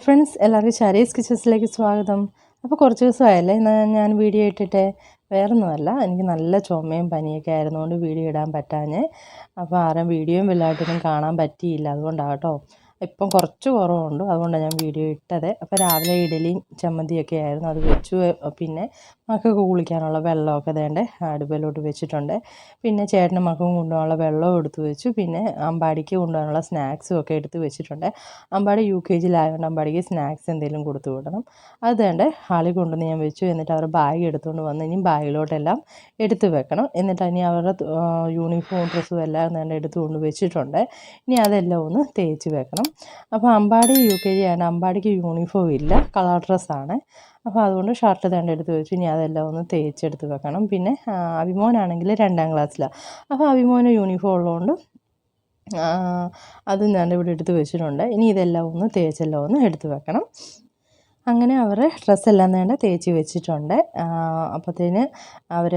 Hi friends എല്ലാവർക്കും ഷാരീസ് കിച്ചൻസിലേക്ക് സ്വാഗതം. അപ്പോൾ കുറച്ച് ദിവസമായല്ലേ ഇന്ന് ഞാൻ വീഡിയോ ഇട്ടിട്ട്. വേറൊന്നുമല്ല എനിക്ക് നല്ല ചുമയും പനിയൊക്കെ ആയിരുന്നുകൊണ്ട് വീഡിയോ ഇടാൻ പറ്റാഞ്ഞേ. അപ്പോൾ ആരും വീഡിയോയും വലുതായിട്ടൊന്നും കാണാൻ പറ്റിയില്ല അതുകൊണ്ടാണ് കേട്ടോ ഇപ്പം കുറച്ച് കുറവുണ്ട്. അതുകൊണ്ടാണ് ഞാൻ വീഡിയോ ഇട്ടത്. അപ്പോൾ രാവിലെ ഇഡലിയും ചമ്മന്തിയൊക്കെ ആയിരുന്നു. അത് വെച്ചു. പിന്നെ മക്കൾക്ക് കുളിക്കാനുള്ള വെള്ളമൊക്കെ വേണ്ടേ അടുപ്പിലോട്ട് വെച്ചിട്ടുണ്ട്. പിന്നെ ചേട്ടനും മക്കൾക്കും കൊണ്ടുപോകാനുള്ള വെള്ളവും എടുത്ത് വെച്ചു. പിന്നെ അമ്പാടിക്ക് കൊണ്ടുപോകാനുള്ള സ്നാക്സും ഒക്കെ എടുത്ത് വെച്ചിട്ടുണ്ട്. അമ്പാടി യു കെ ജിയിലായതുകൊണ്ട് അമ്പാടിക്ക് സ്നാക്സ് എന്തെങ്കിലും കൊടുത്തു വിടണം. അത് വേണ്ടേ ഹാളിൽ കൊണ്ടുവന്ന് ഞാൻ വെച്ചു. എന്നിട്ട് അവർ ബാഗ് എടുത്തുകൊണ്ട് വന്ന് ഇനി ബാഗിലോട്ടെല്ലാം എടുത്ത് വെക്കണം. എന്നിട്ട് ഇനി അവരുടെ യൂണിഫോം ഡ്രസ്സും എല്ലാം തന്നെ എടുത്തുകൊണ്ട് വെച്ചിട്ടുണ്ട്. ഇനി അതെല്ലാം ഒന്ന് തേച്ച് വെക്കണം. അപ്പോൾ അമ്പാടി യു കെ ജി ആണ് അമ്പാടിക്ക് യൂണിഫോം ഇല്ല കളർ ഡ്രസ്സാണ് അപ്പോൾ അതുകൊണ്ട് ഷർട്ട് തന്നെ എടുത്ത് വെച്ചു. ഇനി അതെല്ലാം ഒന്ന് തേച്ചെടുത്ത് വെക്കണം. പിന്നെ അഭിമോനാണെങ്കിൽ രണ്ടാം ക്ലാസ്സിലാണ് അപ്പോൾ അഭിമോന് യൂണിഫോം ഉള്ളതുകൊണ്ട് അതും ഞാൻ ഇവിടെ എടുത്ത് വെച്ചിട്ടുണ്ട്. ഇനി ഇതെല്ലാം ഒന്ന് തേച്ചെല്ലാം ഒന്ന് എടുത്ത് വെക്കണം. അങ്ങനെ അവർ ഡ്രസ്സെല്ലാം തന്നെ തേച്ച് വെച്ചിട്ടുണ്ട്. അപ്പോഴത്തേന് അവർ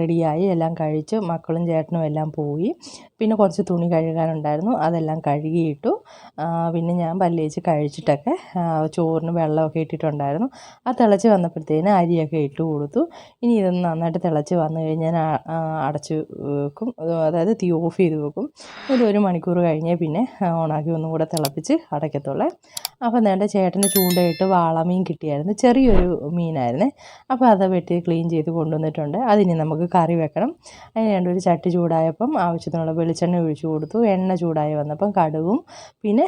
റെഡിയായി എല്ലാം കഴിച്ച്. മക്കളും ചേട്ടനും എല്ലാം പോയി. പിന്നെ കുറച്ച് തുണി കഴുകാനുണ്ടായിരുന്നു. അതെല്ലാം കഴുകിയിട്ടു. പിന്നെ ഞാൻ പല്ലേച്ച് കഴിച്ചിട്ടൊക്കെ ചോറിന് വെള്ളമൊക്കെ ഇട്ടിട്ടുണ്ടായിരുന്നു. ആ തിളച്ച് വന്നപ്പോഴത്തേന് അരിയൊക്കെ ഇട്ട് കൊടുത്തു. ഇനി ഇതൊന്ന് നന്നായിട്ട് തിളച്ച് വന്നു കഴിഞ്ഞാൽ അടച്ച് വെക്കും. അതായത് തീ ഓഫ് ചെയ്ത് വെക്കും. ഒരു ഒരു മണിക്കൂർ കഴിഞ്ഞാൽ പിന്നെ ഓണാക്കി ഒന്നും കൂടെ തിളപ്പിച്ച് അടയ്ക്കത്തുള്ളേ. അപ്പോൾ നേരത്തെ ചേട്ടന് ചൂണ്ടയിട്ട് വാളമീൻ കിട്ടിയായിരുന്നു. ചെറിയൊരു മീനായിരുന്നു. അപ്പോൾ അത് വെട്ടി ക്ലീൻ ചെയ്ത് കൊണ്ടുവന്നിട്ടുണ്ട്. അതിനി നമുക്ക് കറി വെക്കണം. അതിന് വേണ്ട ഒരു ചട്ടി ചൂടായപ്പം ആവശ്യത്തിനുള്ള വെളിച്ചെണ്ണ ഒഴിച്ചു കൊടുത്തു. എണ്ണ ചൂടായി വന്നപ്പം കടുകും പിന്നെ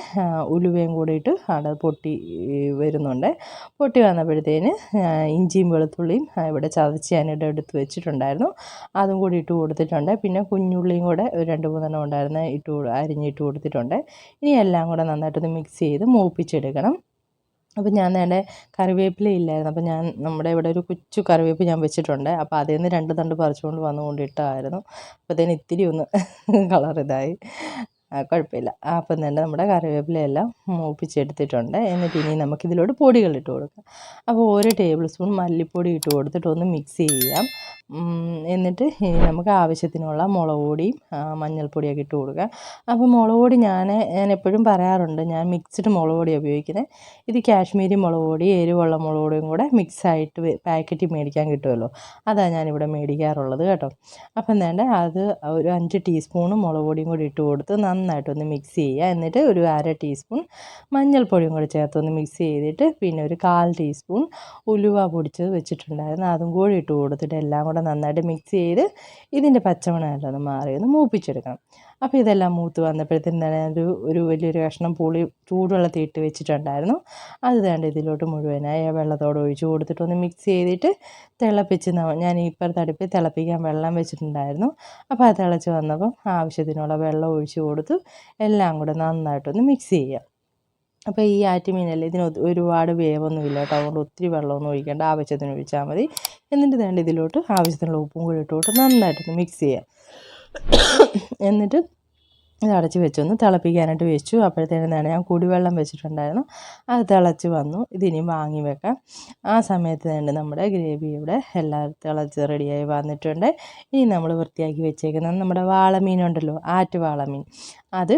ഉലുവയും കൂടിയിട്ട് അവിടെ പൊട്ടി വരുന്നുണ്ട്. പൊട്ടി വന്നപ്പോഴത്തേന് ഇഞ്ചിയും വെളുത്തുള്ളിയും ഇവിടെ ചതച്ച് ഞാനിവിടെ എടുത്ത് വെച്ചിട്ടുണ്ടായിരുന്നു. അതും കൂടി ഇട്ട് കൊടുത്തിട്ടുണ്ട്. പിന്നെ കുഞ്ഞുള്ളിയും കൂടെ രണ്ട് മൂന്നെണ്ണം ഉണ്ടായിരുന്ന. ഇട്ട് അരിഞ്ഞിട്ട് കൊടുത്തിട്ടുണ്ട്. ഇനി എല്ലാം കൂടെ നന്നായിട്ടൊന്ന് മിക്സ് ചെയ്ത് മൂപ്പിച്ചെടുക്കണം. അപ്പോൾ ഞാൻ നേരെ കറിവേപ്പില ഇല്ലായിരുന്നു. അപ്പോൾ ഞാൻ നമ്മുടെ ഇവിടെ ഒരു കൊച്ചു കറിവേപ്പ് ഞാൻ വെച്ചിട്ടുണ്ട്. അപ്പോൾ അതിൽ നിന്ന് രണ്ട് തണ്ട് പറിച്ചുകൊണ്ട് വന്നുകൊണ്ട് കൊണ്ടിട്ടായിരുന്നു അപ്പോഴത്തേന് ഇത്തിരി ഒന്ന് കളർ ഇതായി. കുഴപ്പമില്ല. അപ്പം തന്നെ നമ്മുടെ കറിവേപ്പിലയെല്ലാം മൂപ്പിച്ചെടുത്തിട്ടുണ്ട്. എന്നിട്ട് ഇനി നമുക്കിതിലോട്ട് പൊടികൾ ഇട്ട് കൊടുക്കാം. അപ്പോൾ ഒരു ടേബിൾ സ്പൂൺ മല്ലിപ്പൊടി ഇട്ട് കൊടുത്തിട്ട് ഒന്ന് മിക്സ് ചെയ്യാം. എന്നിട്ട് ഇനി നമുക്ക് ആവശ്യത്തിനുള്ള മുളക് പൊടിയും മഞ്ഞൾപ്പൊടിയൊക്കെ ഇട്ട് കൊടുക്കാം. അപ്പോൾ മുളക് പൊടി ഞാൻ ഞാൻ എപ്പോഴും പറയാറുണ്ട് ഞാൻ മിക്സ്ഡ് മുളക് പൊടിയാണ് ഉപയോഗിക്കുന്നത് ഇത് കാശ്മീരി മുളക് പൊടി എരിവുള്ള മുളക് പൊടിയും കൂടെ മിക്സായിട്ട് പാക്കറ്റിൽ മേടിക്കാൻ കിട്ടുമല്ലോ. അതാണ് ഞാനിവിടെ മേടിക്കാറുള്ളത് കേട്ടോ. അപ്പം വേണ്ട അത് ഒരു അഞ്ച് ടീസ്പൂണ് മുളക് പൊടിയും കൂടി ഇട്ട് കൊടുത്ത് നന്നായിട്ടൊന്ന് മിക്സ് ചെയ്യുക. എന്നിട്ട് ഒരു അര ടീസ്പൂൺ മഞ്ഞൾപ്പൊടിയും കൂടി ചേർത്തൊന്ന് മിക്സ് ചെയ്തിട്ട് പിന്നെ ഒരു കാൽ ടീസ്പൂൺ ഉലുവ പൊടിച്ചത് വെച്ചിട്ടുണ്ടായിരുന്നു. അതും കൂടി ഇട്ട് കൊടുത്തിട്ട് എല്ലാം കൂടെ നന്നായിട്ട് മിക്സ് ചെയ്ത് ഇതിന്റെ പച്ചമണമെല്ലാം ഒന്ന് മാറി ഒന്ന് മൂപ്പിച്ചെടുക്കണം. അപ്പോൾ ഇതെല്ലാം മൂത്ത് വന്നപ്പോഴത്തേനും തന്നെ ഒരു ഒരു വലിയൊരു കഷ്ണം പുളി ചൂടുവെള്ളത്തിൽ ഇട്ട് വെച്ചിട്ടുണ്ടായിരുന്നു. അത് വേണ്ട ഇതിലോട്ട് മുഴുവനായി ആ വെള്ളത്തോട് ഒഴിച്ച് കൊടുത്തിട്ട് ഒന്ന് മിക്സ് ചെയ്തിട്ട് തിളപ്പിച്ച് ഞാൻ ഇപ്പം അടുപ്പിൽ തിളപ്പിക്കാൻ വെള്ളം വെച്ചിട്ടുണ്ടായിരുന്നു. അപ്പോൾ അത് തിളച്ച് വന്നപ്പം ആവശ്യത്തിനുള്ള വെള്ളം ഒഴിച്ച് കൊടുത്ത്. എല്ലാം കൂടെ നന്നായിട്ടൊന്ന് മിക്സ് ചെയ്യാം. അപ്പോൾ ഈ ആറ്റുമീനല്ലേ ഇതിന് ഒരുപാട് വേവൊന്നും ഇല്ല കേട്ടോ. അതുകൊണ്ട് ഒത്തിരി വെള്ളമൊന്നും ഒഴിക്കേണ്ട ആവശ്യത്തിന് ഒഴിച്ചാൽ മതി. എന്നിട്ട് വേണ്ട ഇതിലോട്ട് ആവശ്യത്തിനുള്ള ഉപ്പും കൂടി ഇട്ടുകൊണ്ട് നന്നായിട്ടൊന്ന് മിക്സ് ചെയ്യാം. എന്നിട്ട് ഇത് അടച്ച് വെച്ചൊന്ന് തിളപ്പിക്കാനായിട്ട് വെച്ചു. അപ്പോഴത്തേനും തന്നെ ഞാൻ കുടിവെള്ളം വെച്ചിട്ടുണ്ടായിരുന്നു. അത് തിളച്ച് വന്നു. ഇതിനി വാങ്ങി വെക്കാം. ആ സമയത്ത് തന്നെ നമ്മുടെ ഗ്രേവി ഇവിടെ എല്ലാം തിളച്ച് റെഡിയായി വന്നിട്ടുണ്ട്. ഇനി നമ്മൾ വൃത്തിയാക്കി വെച്ചേക്കുന്ന നമ്മുടെ വാളമീനുണ്ടല്ലോ ആറ്റ് വാളമീൻ. അത്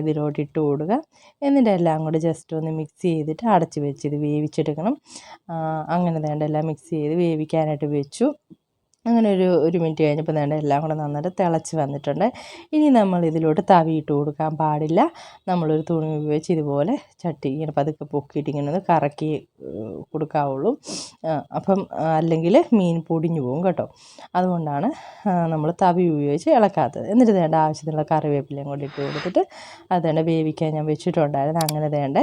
ഇതിലോട്ട് ഇട്ട് കൊടുക്കുക. എന്നിട്ട് എല്ലാം കൂടി ജസ്റ്റ് ഒന്ന് മിക്സ് ചെയ്തിട്ട് അടച്ച് വെച്ച് ഇത് വേവിച്ചെടുക്കണം. അങ്ങനെ വേണ്ട എല്ലാം മിക്സ് ചെയ്ത് വേവിക്കാനായിട്ട് വെച്ചു. അങ്ങനെ ഒരു ഒരു മിനിറ്റ് കഴിഞ്ഞപ്പോൾ വേണ്ട എല്ലാം കൂടെ നന്നായിട്ട് തിളച്ച് വന്നിട്ടുണ്ട്. ഇനി നമ്മൾ ഇതിലോട്ട് തവി ഇട്ട് കൊടുക്കാൻ പാടില്ല. നമ്മളൊരു തുണി ഉപയോഗിച്ച് ഇതുപോലെ ചട്ടി ഇങ്ങനെ പതുക്കെ പൊക്കിയിട്ട് ഇങ്ങനെ ഒന്ന് കറക്കി കൊടുക്കാവുള്ളൂ. അപ്പം അല്ലെങ്കിൽ മീൻ പൊടിഞ്ഞു പോകും കേട്ടോ. അതുകൊണ്ടാണ് നമ്മൾ തവി ഉപയോഗിച്ച് ഇളക്കാത്തത്. എന്നിട്ട് വേണ്ട ആവശ്യത്തിനുള്ള കറിവേപ്പിലയും കൂടി ഇട്ട് കൊടുത്തിട്ട് അത് വേണ്ട വേവിക്കാൻ ഞാൻ വെച്ചിട്ടുണ്ടായിരുന്നു. അങ്ങനെ വേണ്ട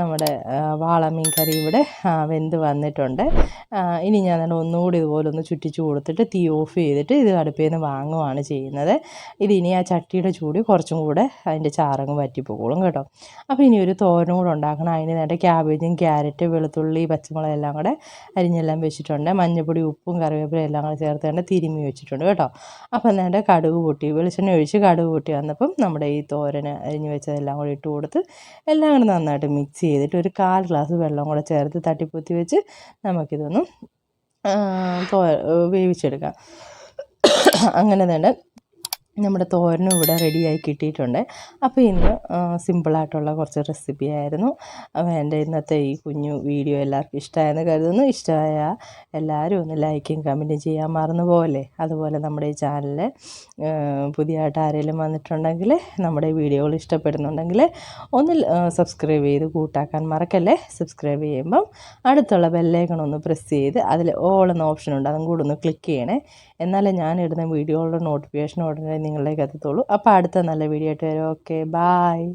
നമ്മുടെ വാളമീൻ കറി ഇവിടെ വെന്ത് വന്നിട്ടുണ്ട്. ഇനി ഞാൻ ഒന്നുകൂടി ഇതുപോലെ ഒന്ന് ചുറ്റിച്ച് കൊടുത്തിട്ട് തീ ഓഫ് ചെയ്തിട്ട് ഇത് അടുപ്പിൽ നിന്ന് വാങ്ങുകയാണ് ചെയ്യുന്നത്. ഇത് ഇനി ആ ചട്ടിയുടെ ചൂട് കുറച്ചും കൂടെ അതിന്റെ ചാറങ്ങ് വറ്റിപ്പോകും കേട്ടോ. അപ്പോൾ ഇനി ഒരു തോരനും കൂടെ ഉണ്ടാക്കണം. അതിന് നേരെ ക്യാബേജും ക്യാരറ്റ് വെളുത്തുള്ളി പച്ചമുളക് എല്ലാം കൂടെ അരിഞ്ഞെല്ലാം വെച്ചിട്ടുണ്ട്. മഞ്ഞൾപ്പൊടി ഉപ്പും കറിവേപ്പിലും എല്ലാം കൂടെ ചേർത്തേണ്ട തിരുമ്മി വെച്ചിട്ടുണ്ട് കേട്ടോ. അപ്പോൾ എന്നിട്ട് കടുക് പൊട്ടി വെളിച്ചെണ്ണ ഒഴിച്ച് കടുക് പൊട്ടി വന്നപ്പം നമ്മുടെ ഈ തോരന് അരിഞ്ഞ് വെച്ചതെല്ലാം കൂടെ ഇട്ട് കൊടുത്ത് എല്ലാം കൂടെ നന്നായിട്ട് മിക്സ് ചെയ്തിട്ട് ഒരു കാൽ ഗ്ലാസ് വെള്ളം കൂടെ ചേർത്ത് തട്ടിപ്പൊത്തി വെച്ച് നമുക്കിതൊന്ന് വേവിച്ചെടുക്കാം. അങ്ങനെ തന്നെ നമ്മുടെ തോരനും ഇവിടെ റെഡിയായി കിട്ടിയിട്ടുണ്ട്. അപ്പോൾ ഇന്ന് സിമ്പിളായിട്ടുള്ള കുറച്ച് റെസിപ്പി ആയിരുന്നു. അപ്പോൾ എന്റെ ഇന്നത്തെ ഈ കുഞ്ഞു വീഡിയോ എല്ലാവർക്കും ഇഷ്ടമായെന്ന് കരുതുന്നു. ഇഷ്ടമായ എല്ലാവരും ഒന്ന് ലൈക്കും കമന്റും ചെയ്യാൻ മറന്നു പോലെ അതുപോലെ നമ്മുടെ ഈ ചാനലിൽ പുതിയതായിട്ട് ആരെങ്കിലും വന്നിട്ടുണ്ടെങ്കിൽ നമ്മുടെ വീഡിയോകൾ ഇഷ്ടപ്പെടുന്നുണ്ടെങ്കിൽ ഒന്ന് സബ്സ്ക്രൈബ് ചെയ്ത് കൂട്ടാക്കാൻ മറക്കല്ലേ? സബ്സ്ക്രൈബ് ചെയ്യുമ്പം അടുത്തുള്ള ബെല്ലേക്കൺ ഒന്ന് പ്രസ് ചെയ്ത് അതിൽ ഓൾ എന്ന ഓപ്ഷൻ ഉണ്ട്. അതും കൂടെ ഒന്ന് ക്ലിക്ക് ചെയ്യണേ. എന്നാലേ ഞാൻ ഇടുന്ന വീഡിയോകളുടെ നോട്ടിഫിക്കേഷൻ ഉടനെ നിങ്ങളിലേക്ക് എത്തത്തുള്ളൂ അപ്പോൾ അടുത്ത നല്ല വീഡിയോ ആയിട്ട് വരും. Okay bye